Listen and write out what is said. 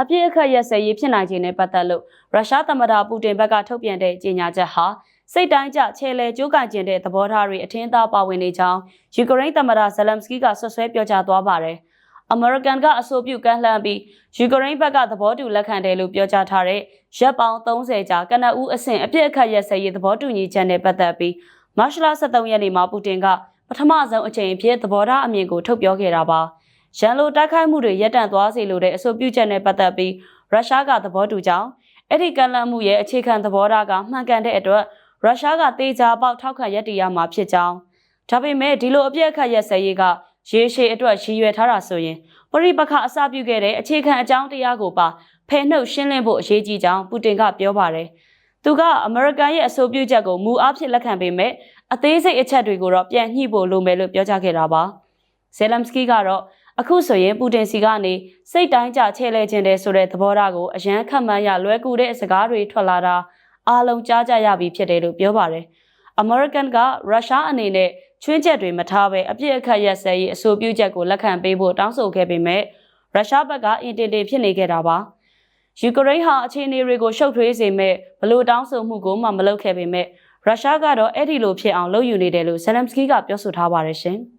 အပြစ်အခက်ရက်စဲရေးဖြစ်နိုင်ခြင်းနဲ့ပတ်သက်လို့ရုရှားသမ္မတပူတင်ဘက်ကထုတ်ပြန်တဲ့ကြေညာချက်ဟာစိတ်တိုင်းကျချဲလဲကြိုးကန်ခြင်းတဲ့သဘောထားတွေအထင်သာပါဝင်နေကြောင်းယူကရိန်းသမ္မတဇလမ်စကီကဆွဆွဲပြောကြားသွားပါတယ်။အမေရိကန်ကအဆိုပြုကမ်းလှမ်းပြီးယူကရိန်းဘက်ကသဘောတူလက်ခံတယ်လို့ပြောကြားထားတဲ့ရပ်ပေါင်း30ကြာကနအူးအဆင့်အပြစ်အခတ်ရက်စဲရေးသဘောတူညီချက်နဲ့ပတ်သက်ပြီးမတ်လ23ရက်နေ့မှာပူတင်ကပထမဆုံးအကြိမ်အဖြစ်သဘောထားအမြင်ကိုထုတ်ပြောခဲ့တာပါ။ ရန်လိုတိုက်ခိုက်မှုတွေရပ်တန့်သွားစေလိုတဲ့အဆိုပြုချက်နဲ့ပတ်သက်ပြီးရုရှားကသဘောတူကြောင်းအဲ့ဒီကမ်းလှမ်းမှုရဲ့အခြေခံသဘောထားကမှန်ကန်တဲ့အတွက်ရုရှားကတေချာပေါက်ထောက်ခံရည်တည်ရမှာဖြစ်ကြောင်းဒါပေမဲ့ဒီလိုအပြစ်အခတ်ရက်စဲရေးကရေရှည်အတွက်ရည်ရွယ်ထားတာဆိုရင်ပရိပခအစပြုခဲ့တဲ့အခြေခံအကြောင်းတရားကိုပါဖယ်နှုတ်ရှင်းလင်းဖို့အရေးကြီးကြောင်းပူတင်ကပြောပါတယ်။သူကအမေရိကန်ရဲ့အဆိုပြုချက်ကိုမူအားဖြင့်လက်ခံပေမဲ့အသေးစိတ်အချက်တွေကိုတော့ပြန်ညှိဖို့လိုမယ်လို့ပြောကြားခဲ့တာပါ။ဇယ်လမ်စကီကတော့ အခုဆိုရင်ပူတင်စီကနေစိတ်တိုင်းကြချဲလဲခြင်းတဲ့ဆိုတဲ့သဘောထားကိုအရန်ခတ်မှန်းရလွဲကူတဲ့စကားတွေထွက်လာတာအားလုံးကြားကြရပြီဖြစ်တယ်လို့ပြောပါတယ်။ American ကရုရှားအနေနဲ့ချွင်းချက်တွေမထားဘဲအပြစ်အခတ်ရက်စဲရေးအဆိုပြုချက်ကိုလက်ခံပေးဖို့တောင်းဆိုခဲ့ပေမဲ့ရုရှားဘက်ကအင်တင်တင်ဖြစ်နေခဲ့တာပါ။ယူကရိန်းဟာအခြေအနေတွေကိုရှုပ်ထွေးစေမဲ့ဘလို့တောင်းဆိုမှုကိုမှမလုပ်ခဲ့ပေမဲ့ရုရှားကတော့အဲ့ဒီလိုဖြစ်အောင်လုပ်ယူနေတယ်လို့ဇယ်လမ်စကီကပြောဆိုထားပါတယ်ရှင်။